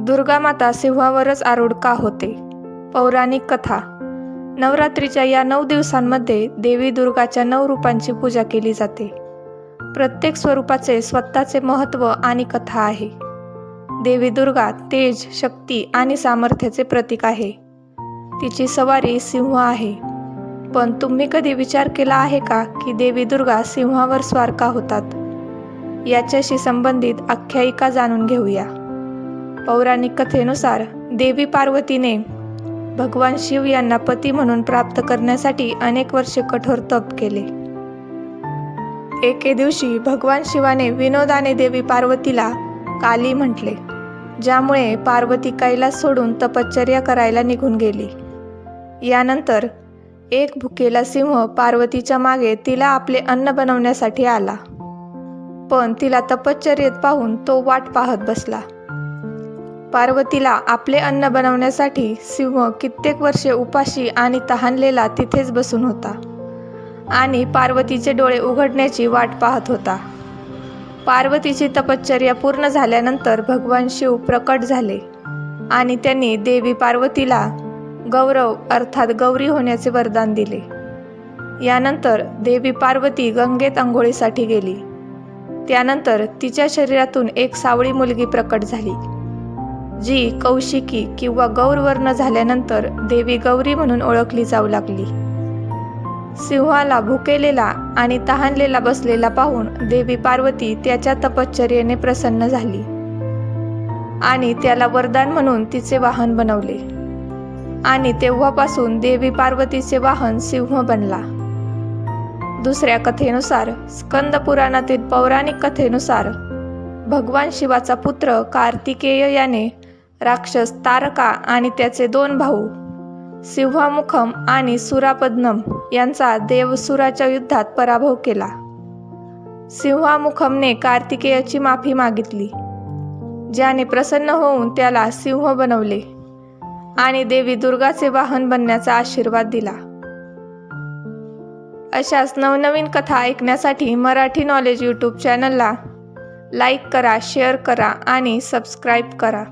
दुर्गामाता सिंहावरच आरूढ का होते? पौराणिक कथा. नवरात्रीच्या या नऊ दिवसांमध्ये देवी दुर्गाच्या नऊ रूपांची पूजा केली जाते. प्रत्येक स्वरूपाचे स्वतःचे महत्त्व आणि कथा आहे. देवी दुर्गा तेज शक्ती आणि सामर्थ्याचे प्रतीक आहे. तिची सवारी सिंह आहे. पण तुम्ही कधी विचार केला आहे का की देवी दुर्गा सिंहावर स्वार का होतात? याच्याशी संबंधित आख्यायिका जाणून घेऊया. पौराणिक कथेनुसार देवी पार्वतीने भगवान शिव यांना पती म्हणून प्राप्त करण्यासाठी अनेक वर्षे कठोर तप केले. एके दिवशी भगवान शिवाने विनोदाने देवी पार्वतीला काली म्हटले ज्यामुळे पार्वती कैलास सोडून तपश्चर्या करायला निघून गेली. यानंतर एक भुकेला सिंह पार्वतीच्या मागे तिला आपले अन्न बनवण्यासाठी आला. पण तिला तपश्चर्येत पाहून तो वाट पाहत बसला. पार्वतीला आपले अन्न बनवण्यासाठी सिंह कित्येक वर्षे उपाशी आणि तहानलेला तिथेच बसून होता. आणि पार्वतीचे डोळे उघडण्याची वाट पाहत होता. पार्वतीची तपश्चर्या पूर्ण झाल्यानंतर भगवान शिव प्रकट झाले आणि त्यांनी देवी पार्वतीला गौरव अर्थात गौरी होण्याचे वरदान दिले. यानंतर देवी पार्वती गंगेत आंघोळीसाठी गेली. त्यानंतर तिच्या शरीरातून एक सावळी मुलगी प्रकट झाली. जी कौशिकी किंवा गौरवर्ण झाल्यानंतर देवी गौरी म्हणून ओळखली जाऊ लागली. सिंहाला भुकेलेला आणि तहानलेला बसलेला पाहून देवी पार्वती त्याच्या तपश्चर्येने प्रसन्न झाली आणि त्याला वरदान म्हणून तिचे वाहन बनवले. आणि तेव्हापासून देवी पार्वतीचे वाहन सिंह बनला. दुसऱ्या कथेनुसार स्कंद पुराणातील पौराणिक कथेनुसार भगवान शिवाचा पुत्र कार्तिकेय याने राक्षस तारका आणि त्याचे दोन भाऊ सिंहामुखम आणि सुरापद्नम यांचा देवसुराच्या युद्धात पराभव केला. सिंहामुखमने कार्तिकेयाची माफी मागितली ज्याने प्रसन्न होऊन त्याला सिंह बनवले आणि देवी दुर्गाचे वाहन बनण्याचा आशीर्वाद दिला. अशाच नवनवीन कथा ऐकण्यासाठी मराठी नॉलेज यूट्यूब चॅनलला लाईक करा शेअर करा आणि सबस्क्राईब करा.